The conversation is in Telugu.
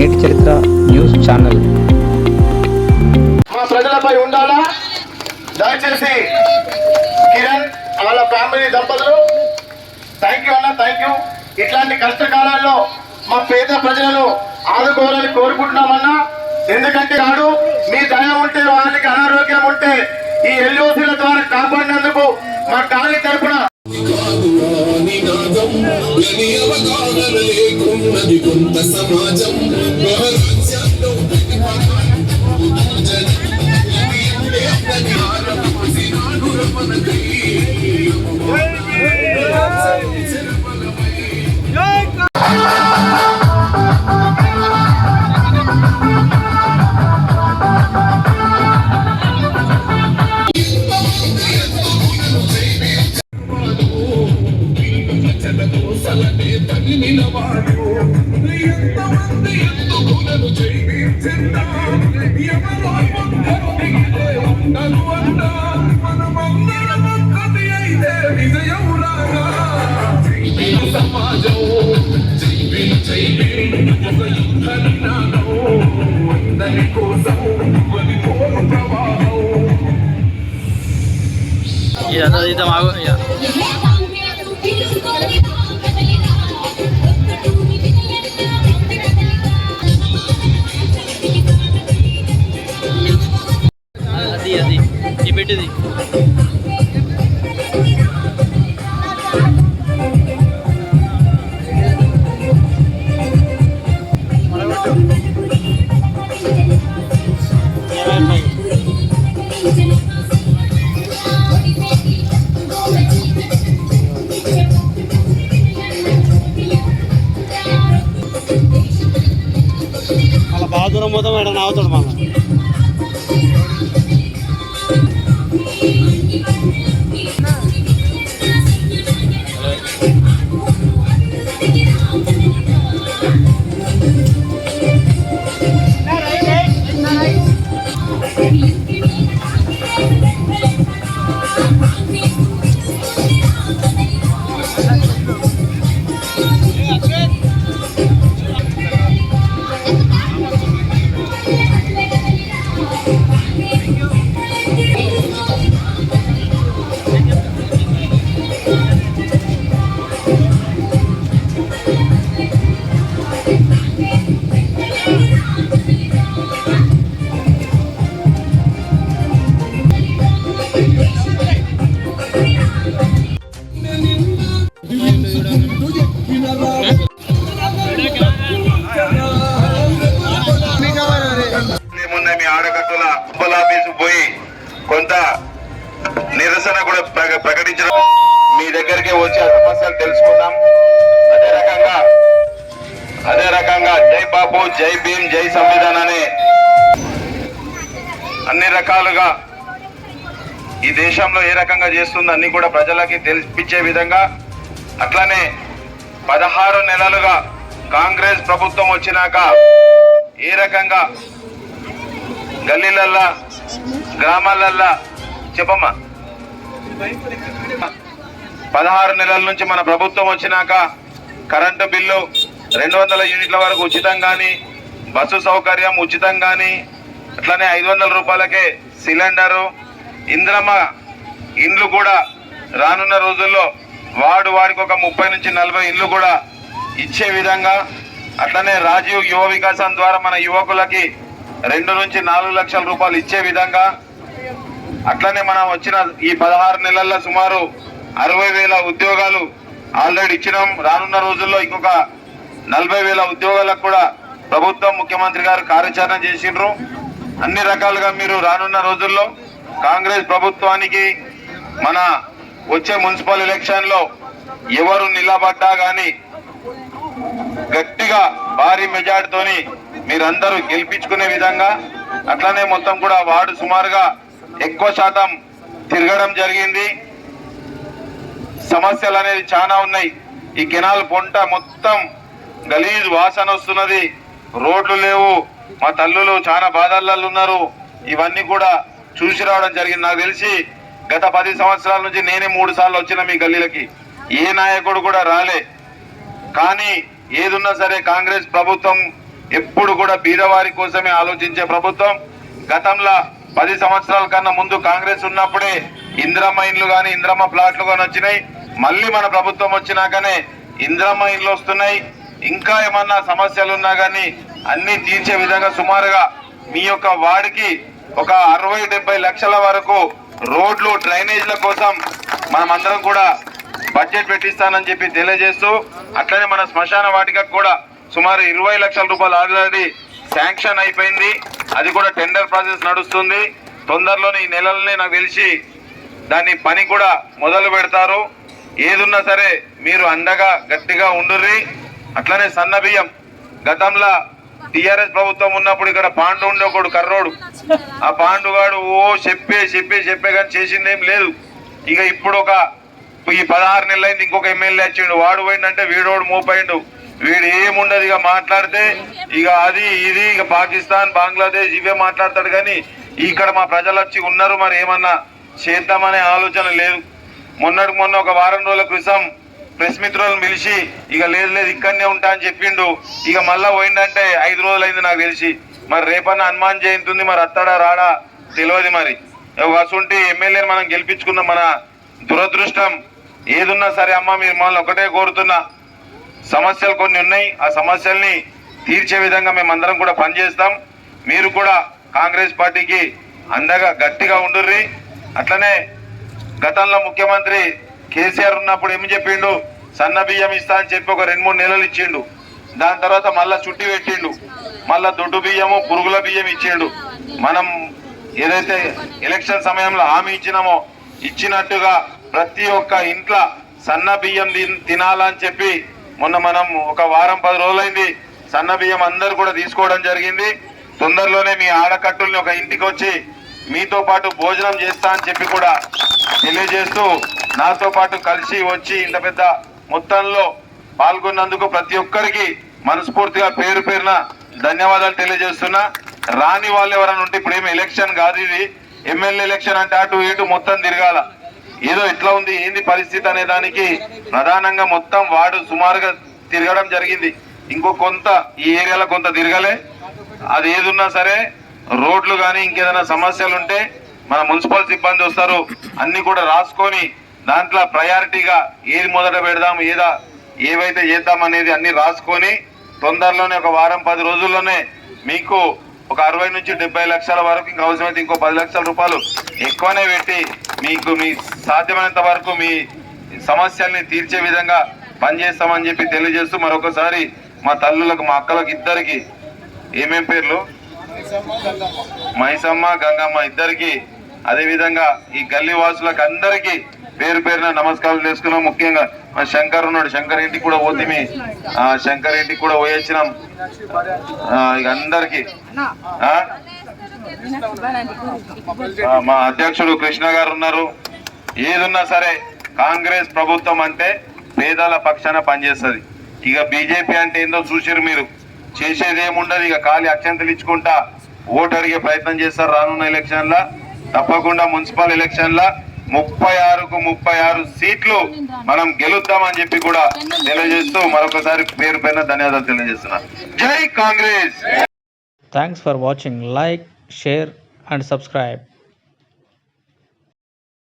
నేటి చరిత్ర న్యూస్ ఛానల్. మా ప్రజలపై ఉండాలా? దయచేసి కిరణ్ వాళ్ళ ఫ్యామిలీ దంపతులు థ్యాంక్ యూ అన్న థ్యాంక్ యూ ఇట్లాంటి కష్టకాలాల్లో మా పేద ప్రజలను ఆదుకోవాలని కోరుకుంటున్నామన్నా ఎందుకంటే నాడు మీ దయ ఉంటే వాళ్ళకి అనారోగ్యం ఉంటే ఈ ఎల్ఓసీల ద్వారా కాపాడినందుకు మా కాలి తరపున നബി അവതാരമേക്കും നബി കുന്ത സമാജം తని నిలవాడు ఎంతమంది ఎందుకులను జైవించిందా ఎవరో ఒక్కరు మిగిలే ఉండను అన్నా మనమందరం ఒక్కటి అయితే విజయం రాగా జైవీన సమాజం జైవీన జైవీన ఒక యుద్ధ నినాదం అందరి కోసం అది పోరు ప్రవాహం ఇదంతా ఇద్దాం ఆగు ఇక. అది ఈ పెట్టిది. అలా బాగా దూరం పోతాం ఇక్కడ నవ్వుతాడు జై జై భీమ్ జై సంవిధాన్ అన్ని రకాలుగా ఈ దేశంలో ఏ రకంగా చేస్తుందో అన్ని కూడా ప్రజలకి తెలిపించే విధంగా అట్లానే పదహారు నెలలుగా కాంగ్రెస్ ప్రభుత్వం వచ్చినాక ఏ రకంగా గల్లీలల్లా గ్రామాలల్లా చెప్పమ్మా. పదహారు నెలల నుంచి మన ప్రభుత్వం వచ్చినాక కరెంటు బిల్లు రెండు వందల యూనిట్ల వరకు ఉచితం కానీ బస్సు సౌకర్యం ఉచితం కానీ అట్లనే ఐదు వందల రూపాయలకే సిలిండరు ఇంద్రమ్మ ఇండ్లు కూడా రానున్న రోజుల్లో వాడు వాడికి ఒక ముప్పై నుంచి నలభై ఇండ్లు కూడా ఇచ్చే విధంగా అట్లనే రాజీవ్ యువ వికాసం ద్వారా మన యువకులకి రెండు నుంచి నాలుగు లక్షల రూపాయలు ఇచ్చే విధంగా అట్లనే మనం వచ్చిన ఈ పదహారు నెలల్లో సుమారు అరవై వేల ఉద్యోగాలు ఆల్రెడీ ఇచ్చినాం. రానున్న రోజుల్లో ఇంకొక నలభై వేల ఉద్యోగాలకు కూడా ప్రభుత్వం ముఖ్యమంత్రి గారు కార్యాచరణ చేసిండ్రు. అన్ని రకాలుగా మీరు రానున్న రోజుల్లో కాంగ్రెస్ ప్రభుత్వానికి మన వచ్చే మున్సిపల్ ఎలక్షన్లో ఎవరు నిలబడ్డా కానీ గట్టిగా భారీ మెజార్టీతోని మీరందరూ గెలిపించుకునే విధంగా అట్లనే మొత్తం కూడా వార్డు సుమారుగా ఎక్కువ శాతం తిరగడం జరిగింది. సమస్యలు అనేది చాలా ఉన్నాయి. ఈ కెనాల్ పొంట మొత్తం గలీజ్ వాసన వస్తున్నది. రోడ్లు లేవు. మా తల్లులు చాలా బాధల్లో ఉన్నారు ఇవన్నీ కూడా చూసి రావడం జరిగింది. నాకు తెలిసి గత పది సంవత్సరాల నుంచి నేనే మూడు సార్లు వచ్చిన మీ గల్లీలకి. ఏ నాయకుడు కూడా రాలే. కానీ ఏదున్నా సరే కాంగ్రెస్ ప్రభుత్వం ఎప్పుడు కూడా బీదవారి కోసమే ఆలోచించే ప్రభుత్వం. గతంలో పది సంవత్సరాల కన్నా ముందు కాంగ్రెస్ ఉన్నప్పుడే ఇంద్రమ్మ ఇండ్లు కానీ ఇంద్రమ్మ ప్లాట్లు కానీ వచ్చినాయి. మళ్ళీ మన ప్రభుత్వం వచ్చినాకనే ఇంద్రమ్మ ఇండ్లు వస్తున్నాయి. ఇంకా ఏమన్నా సమస్యలు ఉన్నా కానీ అన్ని తీర్చే విధంగా సుమారుగా మీ యొక్క వార్డుకి ఒక అరవై డెబ్బై లక్షల వరకు రోడ్లు డ్రైనేజ్ల కోసం మనమందరం కూడా బడ్జెట్ పెట్టిస్తానని చెప్పి తెలియజేస్తూ అట్లనే మన శ్మశాన వాటికకు కూడా సుమారు ఇరవై లక్షల రూపాయలు ఆల్రెడీ శాంక్షన్ అయిపోయింది. అది కూడా టెండర్ ప్రాసెస్ నడుస్తుంది. తొందరలోనే ఈ నెలలనే నాకు తెలిసి దాన్ని పని కూడా మొదలు పెడతారు. ఏదున్నా సరే మీరు అండగా గట్టిగా ఉండుర్రి. అట్లనే సన్న బియ్యం. గతంలో టిఆర్ఎస్ ప్రభుత్వం ఉన్నప్పుడు ఇక్కడ పాండు ఉండే ఒకడు కర్రోడు. ఆ పాండుగాడు ఓ చెప్పే చెప్పే చెప్పే కానీ చేసిందేం లేదు. ఇక ఇప్పుడు ఒక ఈ పదహారు నెలలైంది ఇంకొక ఎమ్మెల్యే వచ్చిండు. వాడు పోయిండంటే వీడోడు మూపోయిండు వీడు ఏముండదు ఇక మాట్లాడితే ఇక అది ఇది ఇక పాకిస్తాన్ బంగ్లాదేశ్ ఇవే మాట్లాడతాడు కానీ ఇక్కడ మా ప్రజలు వచ్చి ఉన్నారు మరి ఏమన్నా చేద్దామనే ఆలోచన లేదు. మొన్నటి మొన్న ఒక వారం రోజుల క్రితం ప్రెస్ మిత్రులను పిలిచి ఇక లేదు లేదు ఇక్కడనే ఉంటా అని చెప్పిండు. ఇక మళ్ళా పోయిందంటే ఐదు రోజులు అయింది నాకు తెలిసి. మరి రేపన్న హనుమాన్ జయంతి ఉంది మరి అత్తాడా రాడా? తెలియదు మరి. వసుంటి ఎమ్మెల్యేని మనం గెలిపించుకున్న మన దురదృష్టం ఏదున్నా సరే అమ్మ మీరు మనల్ని ఒకటే కోరుతున్నా. సమస్యలు కొన్ని ఉన్నాయి. ఆ సమస్యల్ని తీర్చే విధంగా మేమందరం కూడా పనిచేస్తాం. మీరు కూడా కాంగ్రెస్ పార్టీకి అందగా గట్టిగా ఉండుర్రి. అట్లనే గతంలో ముఖ్యమంత్రి కేసీఆర్ ఉన్నప్పుడు ఏం చెప్పిండు? సన్న బియ్యం ఇస్తా అని చెప్పి ఒక రెండు మూడు నెలలు ఇచ్చిండు. దాని తర్వాత మళ్ళా చుట్టి పెట్టిండు. మళ్ళా దొడ్డు బియ్యము పురుగుల బియ్యం ఇచ్చిండు. మనం ఏదైతే ఎలక్షన్ సమయంలో హామీ ఇచ్చినామో ఇచ్చినట్టుగా ప్రతి ఒక్క ఇంట్లో సన్న బియ్యం తిన్- తినాలని చెప్పి మొన్న మనం ఒక వారం పది రోజులైంది సన్న బియ్యం అందరు కూడా తీసుకోవడం జరిగింది. తొందరలోనే మీ ఆడకట్టుల్ని ఒక ఇంటికి వచ్చి మీతో పాటు భోజనం చేస్తా అని చెప్పి కూడా తెలియజేస్తూ నాతో పాటు కలిసి వచ్చి ఇంత పెద్ద మొత్తంలో పాల్గొన్నందుకు ప్రతి ఒక్కరికి మనస్ఫూర్తిగా పేరు పేరున ధన్యవాదాలు తెలియజేస్తున్నా. రాని వాళ్ళు ఎవరైనా ఉంటే ఇప్పుడు ఏమి ఎలక్షన్ కాదు ఇది. ఎమ్మెల్యే ఎలక్షన్ అంటే అటు ఇటు మొత్తం తిరగాల. ఏదో ఎట్లా ఉంది ఏంది పరిస్థితి అనే దానికి ప్రధానంగా మొత్తం వాడు సుమారుగా తిరగడం జరిగింది. ఇంకో కొంత ఈ ఏరియాలో కొంత తిరగలే. అది ఏదున్నా సరే రోడ్లు కానీ ఇంకేదైనా సమస్యలు ఉంటే మన మున్సిపల్ సిబ్బంది వస్తారు. అన్ని కూడా రాసుకొని దాంట్లో ప్రయారిటీగా ఏది మొదట పెడదాం ఏదా ఏవైతే చేద్దాం అనేది అన్ని రాసుకొని తొందరలోనే ఒక వారం పది రోజుల్లోనే మీకు ఒక అరవై నుంచి డెబ్బై లక్షల వరకు ఇంకా అవసరమైతే ఇంకో పది లక్షల రూపాయలు ఎక్కువనే పెట్టి మీకు మీ సాధ్యమైనంత వరకు మీ సమస్యల్ని తీర్చే విధంగా పనిచేస్తామని చెప్పి తెలియజేస్తూ మరొకసారి మా తల్లులకు మా అక్కలకు ఇద్దరికి ఏమేం పేర్లు? మైసమ్మ గంగమ్మ ఇద్దరికి అదేవిధంగా ఈ గల్లీ వాసులకు అందరికీ పేరు పేరున నమస్కారాలు చేసుకున్నాం. ముఖ్యంగా మా శంకర్ ఉన్నాడు. శంకర్ ఇంటికి కూడా పోతిమి ఆ శంకర్ ఇంటికి కూడా పోయొచ్చినాం. ఇక అందరికి. మా అధ్యక్షుడు కృష్ణ గారు ఉన్నారు. ఏదున్నా సరే కాంగ్రెస్ ప్రభుత్వం అంటే పేదల పక్షాన పనిచేస్తుంది. ఇక బీజేపీ అంటే ఏందో చూసిరు మీరు. చేసేది ఏముండదు ఇక ఖాళీ అత్యంతలు ఇచ్చుకుంటా ఓటు అడిగే ప్రయత్నం చేస్తారు రానున్న ఎలక్షన్ల. తప్పకుండా మున్సిపల్ ఎలక్షన్ల ముప్పై ఆరుకు ముప్పై ఆరు సీట్లు మనం గెలుద్దామని చెప్పి కూడా తెలియజేస్తూ మరొకసారి పేరు పైన ధన్యవాదాలు తెలియజేస్తున్నా. జై Congress! Thanks for watching like share and subscribe